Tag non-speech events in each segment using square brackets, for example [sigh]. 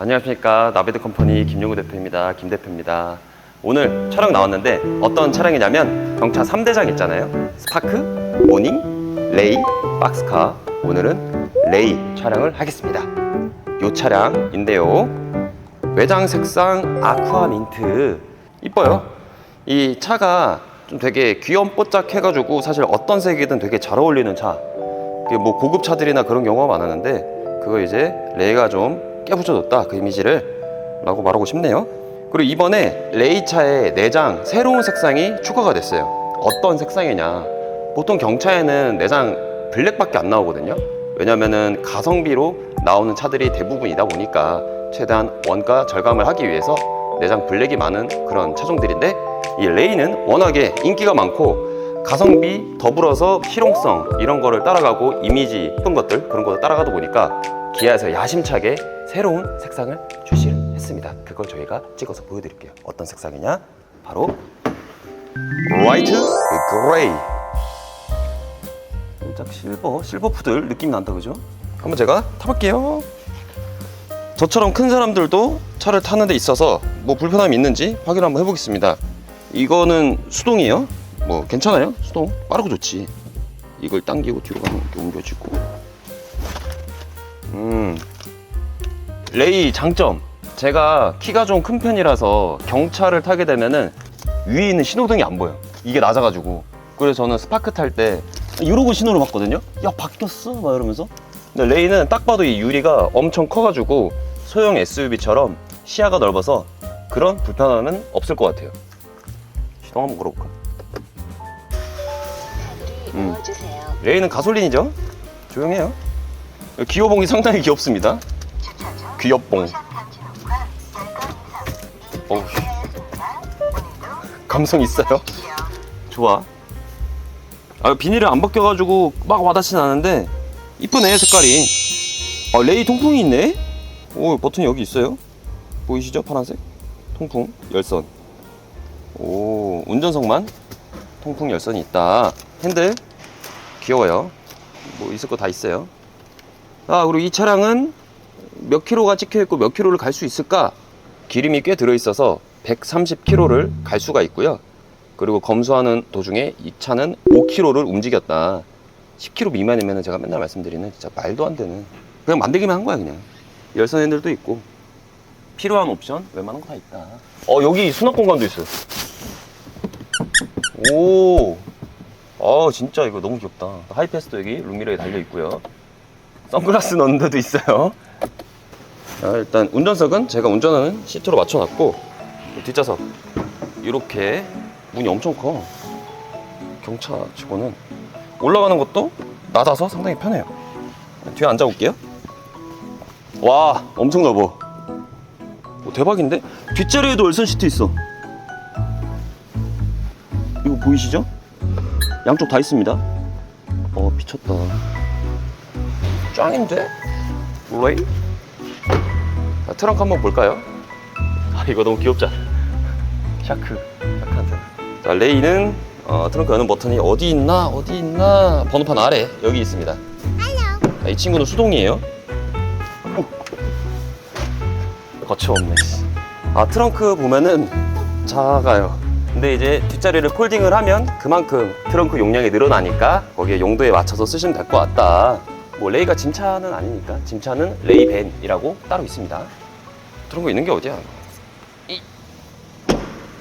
안녕하십니까. 나베드 컴퍼니 김용우 대표입니다. 김 대표입니다. 오늘 촬영 나왔는데 어떤 차량이냐면 경차 3대장 있잖아요. 스파크, 모닝, 레이, 박스카. 오늘은 레이 촬영을 하겠습니다. 이 차량인데요. 외장 색상 아쿠아 민트. 이뻐요. 이 차가 좀 되게 귀염뽀짝 해가지고 사실 어떤 색이든 되게 잘 어울리는 차. 이게 뭐 고급 차들이나 그런 경우가 많았는데 그거 이제 레이가 좀 깨부쳐줬다 그 이미지를. 라고 말하고 싶네요. 그리고 이번에 레이 차의 내장 새로운 색상이 추가가 됐어요. 어떤 색상이냐. 보통 경차에는 내장 블랙밖에 안 나오거든요. 왜냐면은 가성비로 나오는 차들이 대부분이다 보니까 최대한 원가 절감을 하기 위해서 내장 블랙이 많은 그런 차종들인데 이 레이는 워낙에 인기가 많고 가성비 더불어서 실용성 이런 거를 따라가고 이미지 예쁜 것들 그런 거를 따라가다 보니까 기아에서 야심차게 새로운 색상을 출시를 했습니다. 그걸 저희가 찍어서 보여드릴게요. 어떤 색상이냐? 바로 라이트 그레이. 살짝 실버, 실버 푸들 느낌 난다 그죠? 한번 제가 타볼게요. 저처럼 큰 사람들도 차를 타는 데 있어서 뭐 불편함이 있는지 확인 한번 해보겠습니다. 이거는 수동이에요. 뭐 괜찮아요? 수동 빠르고 좋지. 이걸 당기고 뒤로 가면 이렇게 옮겨지고. 음. 레이 장점. 제가 키가 좀 큰 편이라서 경차를 타게 되면은 위에 있는 신호등이 안 보여. 이게 낮아가지고. 그래서 저는 스파크 탈 때 이러고 신호를 봤거든요. 야 바뀌었어? 막 이러면서. 근데 레이는 딱 봐도 이 유리가 엄청 커가지고 소형 SUV처럼 시야가 넓어서 그런 불편함은 없을 것 같아요. 시동 한번 걸어볼까? 음. 레이는 가솔린이죠? 조용해요. 기어봉이 상당히 귀엽습니다. 귀엽봉. 어우, 감성 있어요. 좋아. 아, 비닐을 안 벗겨가지고 막 와닿진 않은데 이쁘네 색깔이. 아, 레이 통풍이 있네. 오 버튼이 여기 있어요. 보이시죠 파란색? 통풍 열선. 오 운전석만 통풍 열선이 있다. 핸들 귀여워요. 뭐 있을 거 다 있어요. 아 그리고 이 차량은 몇 킬로가 찍혀 있고 몇 킬로를 갈 수 있을까? 기름이 꽤 들어 있어서 130킬로를 갈 수가 있고요. 그리고 검수하는 도중에 이 차는 5킬로를 움직였다. 10킬로 미만이면 제가 맨날 말씀드리는 진짜 말도 안 되는 그냥 만들기만 한 거야 그냥. 열선 핸들도 있고 필요한 옵션 웬만한 거 다 있다. 어 여기 수납 공간도 있어요. 오. 아 진짜 이거 너무 귀엽다. 하이패스도 여기 룸미러에 달려 있고요. 선글라스 넣는 데도 있어요. 자, 일단 운전석은 제가 운전하는 시트로 맞춰놨고 뒷좌석 이렇게 문이 엄청 커. 경차 치고는 올라가는 것도 낮아서 상당히 편해요. 뒤에 앉아 볼게요. 와 엄청 넓어. 오, 대박인데 뒷자리에도 열선 시트 있어. 이거 보이시죠? 양쪽 다 있습니다. 어 미쳤다. 짱인데? 레이? 자, 트렁크 한번 볼까요? 아 이거 너무 귀엽잖아. 샤크, 샤크한테. 자 레이는 어, 트렁크 여는 버튼이 어디 있나 어디 있나 번호판 아래 여기 있습니다. 자, 이 친구는 수동이에요. 오. 거침없네. 아 트렁크 보면은 작아요. 근데 이제 뒷자리를 폴딩을 하면 그만큼 트렁크 용량이 늘어나니까 거기에 용도에 맞춰서 쓰시면 될 것 같다. 뭐 레이가 짐차는 아니니까 짐차는 레이벤이라고 따로 있습니다. 트렁크 있는 게 어디야? 이.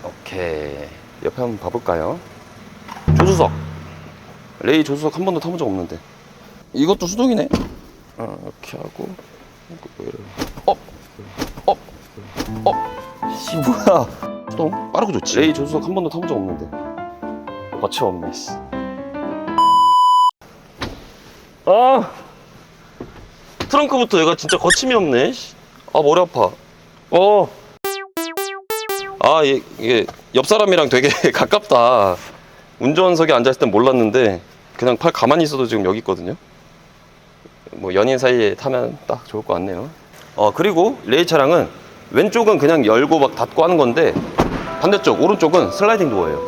오케이. 옆에 한번 봐볼까요? 조수석. 레이 조수석 한 번도 타본 적 없는데. 이것도 수동이네. 어, 이렇게 하고. 어, 어, 어. 씨 뭐야? 수동 빠르고 좋지. 레이 조수석 한 번도 타본 적 없는데. 거침없네. 씨. 아 트렁크부터 얘가 진짜 거침이 없네. 씨. 아 머리 아파. 어. 아 얘- 이게 옆 사람이랑 되게 [laughs] 가깝다. 운전석에 앉았을 땐 몰랐는데 그냥 팔 가만히 있어도 지금 여기 있거든요. 뭐 연인 사이에 타면 딱 좋을 것 같네요. 어 그리고 레이 차량은 왼쪽은 그냥 열고 막 닫고 하는 건데 반대쪽 오른쪽은 슬라이딩 도어예요.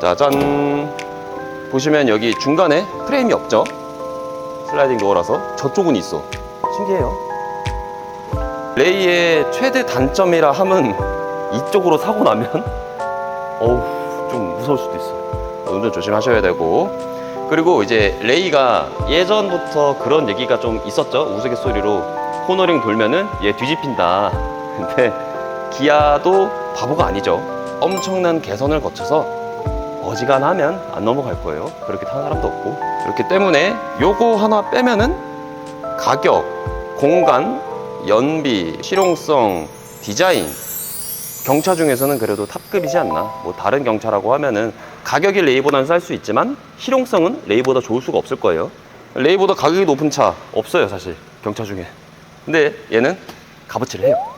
짜잔. 보시면 여기 중간에 프레임이 없죠. 슬라이딩 도어라서 저쪽은 있어. 신기해요. 레이의 최대 단점이라 함은 이쪽으로 사고 나면 [laughs] 어우 좀 무서울 수도 있어요. 운전 조심하셔야 되고 그리고 이제 레이가 예전부터 그런 얘기가 좀 있었죠. 우스갯소리로 코너링 돌면은 얘 뒤집힌다. [laughs] 근데 기아도 바보가 아니죠. 엄청난 개선을 거쳐서 어지간하면 안 넘어갈 거예요. 그렇게 타는 사람도 없고. 그렇기 때문에 요거 하나 빼면은 가격, 공간, 연비, 실용성, 디자인 경차 중에서는 그래도 탑급이지 않나. 뭐 다른 경차라고 하면은 가격이 레이보다는 쌀 수 있지만 실용성은 레이보다 좋을 수가 없을 거예요. 레이보다 가격이 높은 차 없어요, 사실 경차 중에. 근데 얘는 값어치를 해요.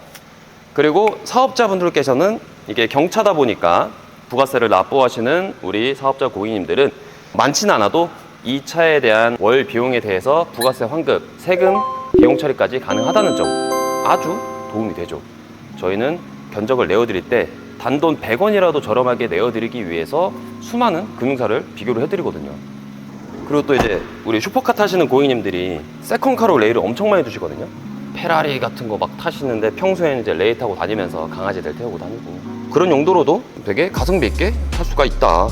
그리고 사업자분들께서는 이게 경차다 보니까 부가세를 납부하시는 우리 사업자 고객님들은 많지는 않아도 이 차에 대한 월 비용에 대해서 부가세 환급, 세금, 비용 처리까지 가능하다는 점 아주 도움이 되죠. 저희는 견적을 내어드릴 때 단돈 100원이라도 저렴하게 내어드리기 위해서 수많은 금융사를 비교를 해드리거든요. 그리고 또 이제 우리 슈퍼카 타시는 고객님들이 세컨카로 레이를 엄청 많이 두시거든요. 페라리 같은 거 막 타시는데 평소에는 이제 레이 타고 다니면서 강아지들 태우고 다니고 그런 용도로도 되게 가성비 있게 탈 수가 있다.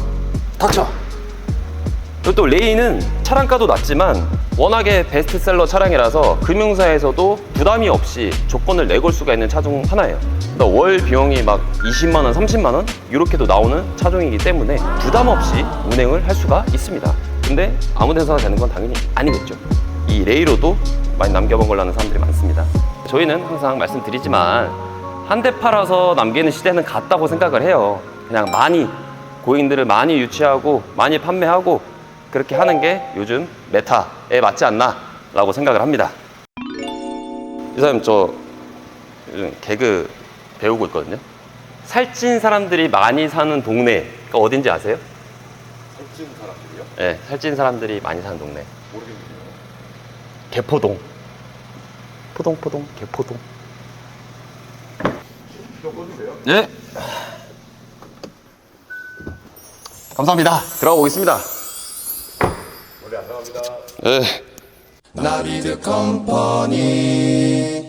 닥쳐. 그리고 또 레이는 차량가도 낮지만 워낙에 베스트셀러 차량이라서 금융사에서도 부담이 없이 조건을 내걸 수가 있는 차종 하나예요. 그러니까 월 비용이 막 20만 원, 30만 원 이렇게도 나오는 차종이기 때문에 부담 없이 운행을 할 수가 있습니다. 근데 아무 데서나 되는 건 당연히 아니겠죠. 이 레이로도 많이 남겨먹으려는 사람들이 많습니다. 저희는 항상 말씀드리지만 한 대 팔아서 남기는 시대는 갔다고 생각을 해요. 그냥 많이 고객들을 많이 유치하고 많이 판매하고 그렇게 하는 게 요즘 메타에 맞지 않나라고 생각을 합니다. 이사님 저 요즘 개그 배우고 있거든요. 살찐 사람들이 많이 사는 동네가 어딘지 아세요? 살찐 사람들이요? 네, 살찐 사람들이 많이 사는 동네. 모르겠네요. 개포동. 포동 포동 개포동. 네. 감사합니다. 들어가 보겠습니다. 원래 안 나갑니다. 네. 나비드 컴퍼니